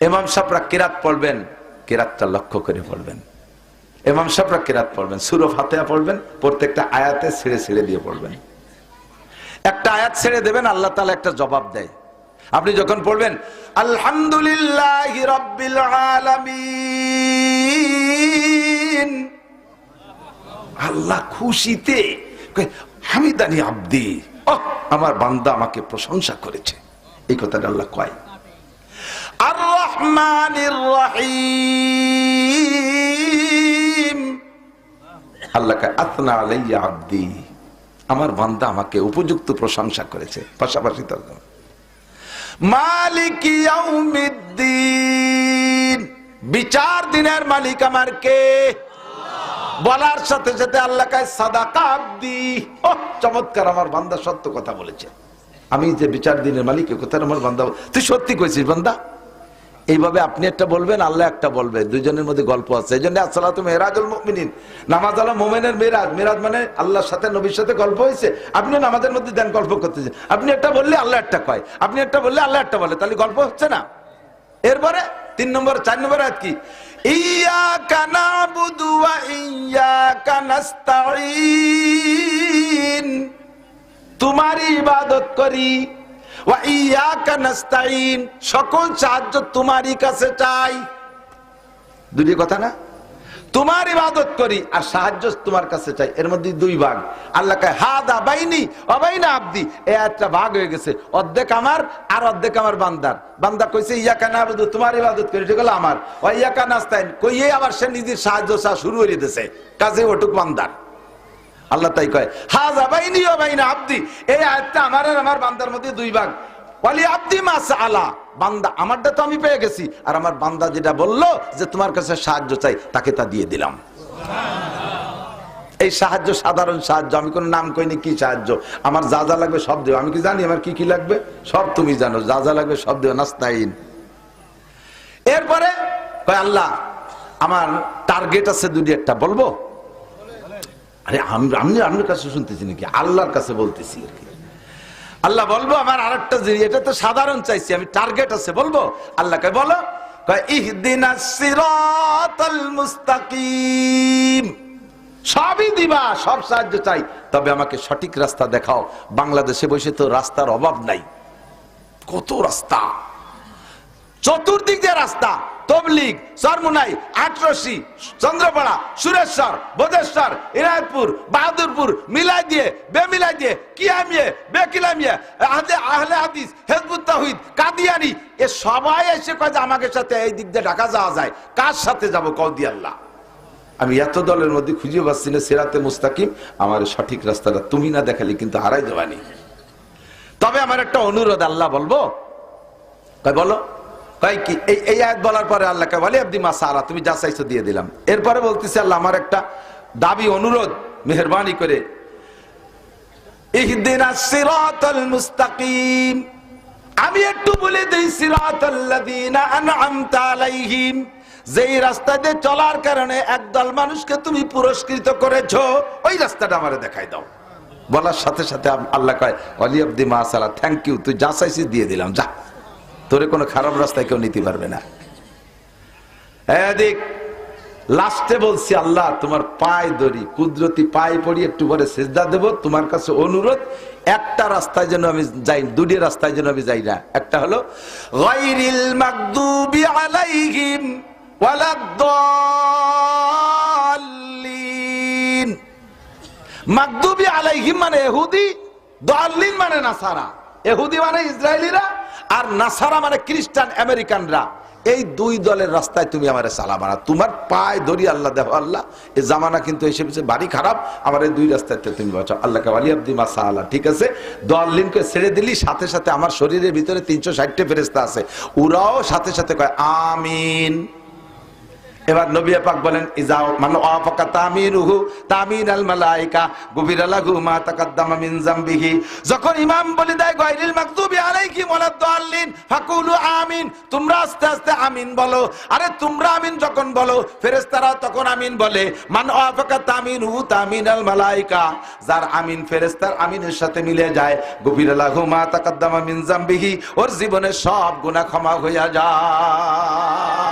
এমাম সাহরা কেরাত পড়বেন, কেরাতটা লক্ষ্য করে পড়বেন। এমাম সাহরা কেরাত পড়বেন সুরফ হাতে পড়বেন, প্রত্যেকটা আয়াতে ছেড়ে ছেড়ে দিয়ে পড়বেন। একটা আয়াত ছেড়ে দেবেন, আল্লাহ তালা একটা জবাব দেয়। আপনি যখন পড়বেন, আলহামদুলিল্লাহ রব্বিল আলামিন আল্লাহ খুশিতে হামিদানি আব্দি আমার বান্দা আমাকে প্রশংসা করেছে। এই কথাটা আল্লাহ কয়। আমার বান্দা আমাকে উপযুক্ত প্রশংসা করেছে পাশাপাশি মালিক বিচার দিনের মালিক আমার কে? বলার সাথে সাথে আল্লাহ সাদাকা আব্দি। ওহ, চমৎকার আমার বান্দা সত্য কথা বলেছে। আমি যে বিচার দিনের মালিক কথা আমার বান্দা তুই সত্যি কইছিস বান্দা? এইভাবে আপনি একটা বলবেন, আল্লাহ একটা বলবে দুইজনের মধ্যে গল্প আছে। এই জন্য আসসালাতু মেহরাজুল মুমিনিন। নামাজ আলা মোমেনের মেরাজ। মেরাজ মানে আল্লাহর সাথে, নবীর সাথে গল্প হয়েছে। আপনি নামাজের মধ্যে দেন, গল্প করতেছেন। আপনি একটা বললে আল্লাহ একটা কয়। আপনি একটা বললে আল্লাহ একটা বলে। তাহলে গল্প হচ্ছে না? এরপরে তিন নম্বর, চার নম্বর আয়াত কি? ইয়াকা নাবুদু ওয়া ইয়াকা নাস্তাঈন। তোমার ইবাদত করি। সকল সাহায্য তোমারই কাছে চাই। দুটি কথা না? তোমার ইবাদত করি আর সাহায্য তোমার কাছে চাই। এর মধ্যে দুই ভাগ। আল্লাহ কয়, হাদা বাইনি অবাইনা আব্দি। এ একটা ভাগ হয়ে গেছে। অর্ধেক আমার আর অর্ধেক আমার বান্দার। বান্দা কইছে, ইয়াকা না বুধু তোমার ইবাদত করি এটা হলো আমার। ও ইয়াকা নাস্তাইন কইয়ে আবার সে নিজের সাহায্য চা শুরু করে দিতেছে। কাজে ওটুক বান্দার। আল্লাহ তাই কয়, হাজা বাইনি ও বাইনা আব্দি। এই আয়াতটা আমার আর আমার বান্দার মধ্যে দুই ভাগ। ওয়ালি আব্দি মাস আলা বান্দা আমারটা তো আমি পেয়ে গেছি। আর আমার বান্দা যেটা বলল যে তোমার কাছে সাহায্য চাই, তাকে তা দিয়ে দিলাম। এই সাহায্য, সাধারণ সাহায্য, আমি কোনো নাম কইনি কি সাহায্য। আমার যা যা লাগবে সব দেবো আমি কি জানি আমার কি কি লাগবে? সব তুমি জানো। যা যা লাগবে সব দেবো নাস্তাইন এরপরে কয়, আল্লাহ, আমার টার্গেট আছে দুটি একটা বলব? আরে আমি আমি কাছে শুনতেছি নাকি? আল্লাহর কাছে বলতেছি আর কি। আল্লাহ বলব, আমার আরেকটা জিনিস, এটা তো সাধারণ চাইছি, আমি টার্গেট আছে, বলব? আল্লাহকে বলো। মুস্তাকিম। সবই দিবা, সব সাহায্য চাই। তবে আমাকে সঠিক রাস্তা দেখাও। বাংলাদেশে বসে তো রাস্তার অভাব নাই। কত রাস্তা? চতুর্দিক যে রাস্তা। তবলিগ সরমুনাই আটরসি, চন্দ্রপাড়া, সুরেশ্বর বোধেশ্বর ইনায়তপুর, বাহাদুরপুর, মিলাই দিয়ে বেমিলাই দিয়ে কিয়ামিয়ে বেকিলামিয়ে আহলে হাদিস, হেজবুত তাহিদ কাদিয়ানি, এ সবাই এসে কয় যে আমাকে সাথে এই দিক দিয়ে ঢাকা যাওয়া যায়, কার সাথে যাব কৌদি আল্লাহ। আমি এত দলের মধ্যে খুঁজে পাচ্ছি না, সেরাতে মুস্তাকিম, আমার সঠিক রাস্তাটা তুমি না দেখালে কিন্তু হারাই দেবানি তবে আমার একটা অনুরোধ আল্লাহ বলব, কয় বলো? কয় কি, এই এই আয়াত বলার পরে আল্লাহকে বলে আব্দি মাসা আল্লাহ তুমি যা চাইছো দিয়ে দিলাম। এরপরে বলতেছি আল্লাহ, আমার একটা দাবি, অনুরোধ, মেহরবানি করে। আমি একটু বলে আলাইহিম। রাস্তা দিয়ে চলার কারণে একদল মানুষকে তুমি পুরস্কৃত করেছ, ওই রাস্তাটা আমারে দেখাই দাও। বলার সাথে সাথে আল্লাহ কয় অলি আব্দি মা সালা থ্যাংক ইউ তুই যা চাইছিস দিয়ে দিলাম, যা। তোরে কোনো খারাপ রাস্তায় কেউ নিতে পারবে না। দেখ লাস্টে বলছি, আল্লাহ, তোমার পায়ে ধরি, কুদরতি পায়ে পড়ি, একটু পরে সেজদা দেব, তোমার কাছে অনুরোধ, একটা রাস্তায় যেন আমি যাই, দুটি রাস্তায় যেন আমি যাই না। একটা হলো, গায়রিল মাগদুবি আলাইহিম ওয়ালাদ-দাল্লিন। মাকদুবি আলাইহিম মানে এহুদি, দাল্লিন মানে নাসারা। এহুদি মানে ইসরায়েলিরা আর নাসারা মানে খ্রিস্টান আমেরিকানরা। এই দুই দলের রাস্তায় তুমি আমার চালাবা না তোমার পায়ে ধরি আল্লাহ দেহ আল্লাহ, এ জামানা কিন্তু এসে বাড়ি খারাপ, আমার এই দুই রাস্তায় তুমি বাঁচাও। আল্লাহকে আলী আব্দি মাসা আল্লাহ ঠিক আছে? দল লিঙ্কে ছেড়ে দিলি, সাথে সাথে আমার শরীরের ভিতরে তিনশো ষাটটা ফেরেস্তা আছে। ওরাও সাথে সাথে কয়, আমিন। এবার নবী পাক বলেন, ইজাও মানে আফাকা তামিরুহু তামির আল মালাইকা গুবিরা লাহু মা তাকাদ্দামা মিন জামবিহি। যখন ইমাম বলে দেয়, গায়রিল মাকতুবি আলাইহিম ওয়ালাদ-দাল্লিন ফাকুলু আমিন। তোমরা আস্তে আস্তে আমিন বলো। আরে তোমরা আমিন যখন বলো, ফেরেশতারা তখন আমিন বলে, মান আফাকা তামিরুহু তামিন আল মালাইকা। যার আমিন ফেরেশতার আমিনের সাথে মিলে যায় গুবিরা লাহু মা তাকাদ্দামা মিন জামবিহি। ওর জীবনের সব গুনাহ ক্ষমা হইয়া যায়।